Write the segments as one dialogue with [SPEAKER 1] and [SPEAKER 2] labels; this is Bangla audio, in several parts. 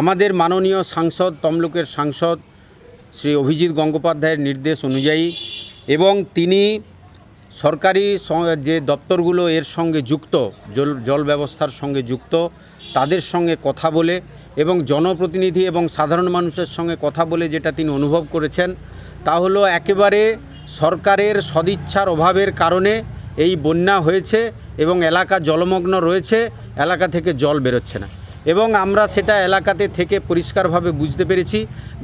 [SPEAKER 1] আমাদের মাননীয় সাংসদ, তমলুকের সাংসদ শ্রী অভিজিৎ গঙ্গোপাধ্যায়ের নির্দেশ অনুযায়ী এবং তিনি সরকারি যে দপ্তরগুলো এর সঙ্গে যুক্ত, জল জল ব্যবস্থার সঙ্গে যুক্ত, তাদের সঙ্গে কথা বলে এবং জনপ্রতিনিধি এবং সাধারণ মানুষের সঙ্গে কথা বলে যেটা তিনি অনুভব করেছেন, তা হলো একেবারে সরকারের সদিচ্ছার অভাবের কারণে এই বন্যা হয়েছে এবং এলাকা জলমগ্ন রয়েছে, এলাকা থেকে জল বেরোচ্ছে না। এবং আমরা সেটা এলাকাতে থেকে পরিষ্কারভাবে বুঝতে পেরেছি।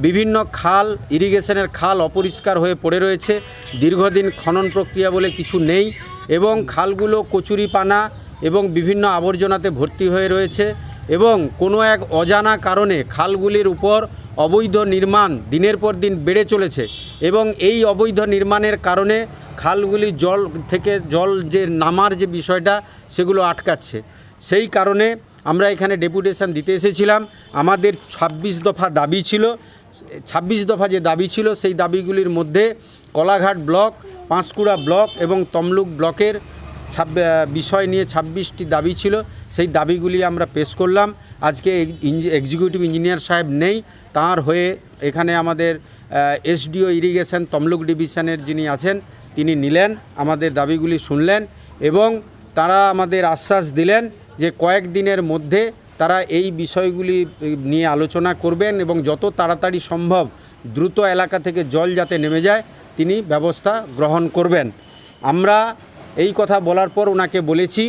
[SPEAKER 1] বিভিন্ন খাল, ইরিগেশনের খাল অপরিষ্কার হয়ে পড়ে রয়েছে। দীর্ঘদিন খনন প্রক্রিয়া বলে কিছু নেই এবং খালগুলো কচুরিপানা এবং বিভিন্ন আবর্জনাতে ভর্তি হয়ে রয়েছে এবং কোনো এক অজানা কারণে খালগুলির উপর অবৈধ নির্মাণ দিনের পর দিন বেড়ে চলেছে এবং এই অবৈধ নির্মাণের কারণে খালগুলি জল থেকে জল যে নামার যে বিষয়টা সেগুলো আটকাচ্ছে। সেই কারণে আমরা এখানে ডেপুটেশন দিতে এসেছিলাম। আমাদের ২৬ দফা দাবি ছিল। ২৬ দফা যে দাবি ছিল, সেই দাবিগুলির মধ্যে কলাঘাট ব্লক, পাঁশকুড়া ব্লক এবং তমলুক ব্লকের বিষয় নিয়ে ছাব্বিশটি দাবি ছিল। সেই দাবিগুলি আমরা পেশ করলাম। আজকে এক্সিকিউটিভ ইঞ্জিনিয়ার সাহেব নেই। তার হয়ে এখানে আমাদের এসডিও ইরিগেশন তমলুক ডিভিশনের যিনি আছেন, তিনি নিলেন। আমাদের দাবিগুলি শুনলেন এবং তারা আমাদের আশ্বাস দিলেন যে কয়েকদিনের মধ্যে তারা এই বিষয়গুলি নিয়ে আলোচনা করবেন এবং যত তাড়াতাড়ি সম্ভব দ্রুত এলাকা থেকে জল যাতে নেমে যায়, তিনি ব্যবস্থা গ্রহণ করবেন। আমরা এই কথা বলার পর ওনাকে বলেছি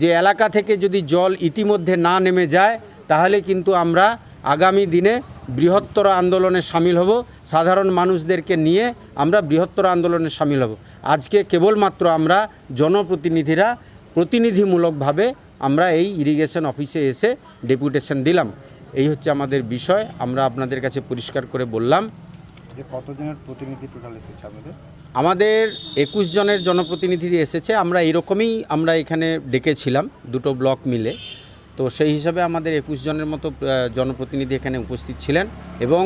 [SPEAKER 1] যে, এলাকা থেকে যদি জল ইতিমধ্যে না নেমে যায়, তাহলে কিন্তু আমরা আগামী দিনে বৃহত্তর আন্দোলনে সামিল হব। সাধারণ মানুষদেরকে নিয়ে আমরা বৃহত্তর আন্দোলনে সামিল হব। আজকে কেবলমাত্র আমরা জনপ্রতিনিধিরা প্রতিনিধিমূলকভাবে আমরা এই ইরিগেশন অফিসে এসে ডেপুটেশন দিলাম। এই হচ্ছে আমাদের বিষয় আমরা আপনাদের কাছে পরিষ্কার করে বললাম।
[SPEAKER 2] যে কতজনের প্রতিনিধি টোটাল এসেছে আপনাদের?
[SPEAKER 1] আমাদের একুশ জনের জনপ্রতিনিধি এসেছে আমরা এরকমই আমরা এখানে ডেকেছিলাম দুটো ব্লক মিলে। তো সেই হিসাবে আমাদের একুশ জনের মতো জনপ্রতিনিধি এখানে উপস্থিত ছিলেন এবং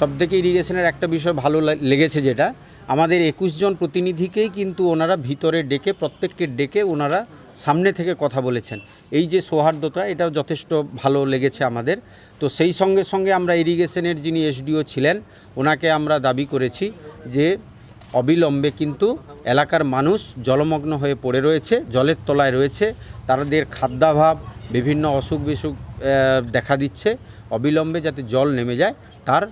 [SPEAKER 1] সবথেকে ইরিগেশনের একটা বিষয় ভালো লেগেছে যেটা আমাদের একুশ জন প্রতিনিধিকেই কিন্তু ওনারা ভিতরে ডেকে প্রত্যেককে ডেকে ওনারা সামনে থেকে কথা বলেছেন। এই যে সৌহার্দ্যতা, এটাও যথেষ্ট ভালো লেগেছে আমাদের। তো সেই সঙ্গে সঙ্গে আমরা ইরিগেশনের যিনি এসডিও ছিলেন, ওনাকে আমরা দাবি করেছি যে অবিলম্বে কিন্তু এলাকার মানুষ জলমগ্ন হয়ে পড়ে রয়েছে, জলের তলায় রয়েছে। তাদের খাদ্যাভাব, বিভিন্ন অসুখ বিসুখ দেখা দিচ্ছে। অবিলম্বে যাতে জল নেমে যায়, তার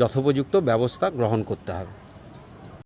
[SPEAKER 1] যথোপযুক্ত ব্যবস্থা গ্রহণ করতে হবে।